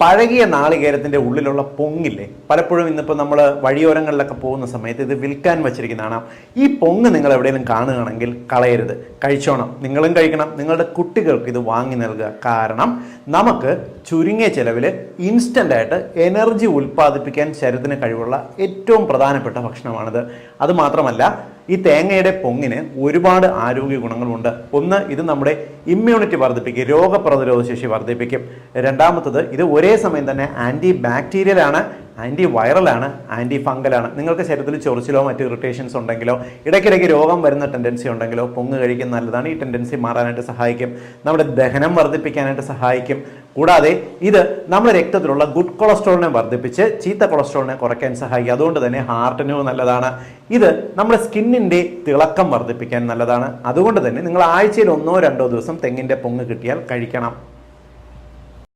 പഴകിയ നാളികേരത്തിന്റെ ഉള്ളിലുള്ള പൊങ്ങില്ലേ? പലപ്പോഴും ഇന്നിപ്പോൾ നമ്മൾ വഴിയോരങ്ങളിലൊക്കെ പോകുന്ന സമയത്ത് ഇത് വിൽക്കാൻ വെച്ചിരിക്കുന്നതാണ് ഈ പൊങ്ങ് നിങ്ങൾ എവിടെയെങ്കിലും കാണുകയാണെങ്കിൽ കളയരുത്. കഴിച്ചോണം. നിങ്ങളും കഴിക്കണം. നിങ്ങളുടെ കുട്ടികൾക്ക് ഇത് വാങ്ങി നൽകുക. കാരണം നമുക്ക് ചുരുങ്ങിയ ചിലവിൽ ഇൻസ്റ്റന്റായിട്ട് എനർജി ഉൽപ്പാദിപ്പിക്കാൻ ശരീരത്തിന് കഴിവുള്ള ഏറ്റവും പ്രധാനപ്പെട്ട ഭക്ഷണമാണിത്. അതുമാത്രമല്ല ഈ തേങ്ങയുടെ പൊങ്ങിന് ഒരുപാട് ആരോഗ്യ ഗുണങ്ങളുണ്ട്. ഒന്ന് ഇത് നമ്മുടെ ഇമ്മ്യൂണിറ്റി വർദ്ധിപ്പിക്കും രോഗപ്രതിരോധ ശേഷി വർദ്ധിപ്പിക്കും. രണ്ടാമത്തത് ഇത് ഒരേ സമയം തന്നെ ആന്റി ബാക്ടീരിയൽ ആണ്. ആന്റി വൈറലാണ് ആന്റി ഫംഗലാണ്. നിങ്ങൾക്ക് ശരീരത്തിൽ ചൊറിച്ചിലോ മറ്റ് ഇറിറ്റേഷൻസ് ഉണ്ടെങ്കിലോ ഇടയ്ക്കിടയ്ക്ക് രോഗം വരുന്ന ടെൻഡൻസി ഉണ്ടെങ്കിലോ പൊങ്ങ് കഴിക്കുന്ന നല്ലതാണ്. ഈ ടെൻഡൻസി മാറാനായിട്ട് സഹായിക്കും. നമ്മുടെ ദഹനം വർദ്ധിപ്പിക്കാനായിട്ട് സഹായിക്കും. കൂടാതെ ഇത് നമ്മുടെ രക്തത്തിലുള്ള ഗുഡ് കൊളസ്ട്രോളിനെ വർദ്ധിപ്പിച്ച് ചീത്ത കൊളസ്ട്രോളിനെ കുറയ്ക്കാൻ സഹായിക്കും. അതുകൊണ്ട് തന്നെ ഹാർട്ടിനും നല്ലതാണ്. ഇത് നമ്മുടെ സ്കിന്നിന്റെ തിളക്കം വർദ്ധിപ്പിക്കാൻ നല്ലതാണ്. അതുകൊണ്ട് തന്നെ നിങ്ങൾ ആഴ്ചയിൽ ഒന്നോ രണ്ടോ ദിവസം തെങ്ങിന്റെ പൊങ്ങ് കിട്ടിയാൽ കഴിക്കണം.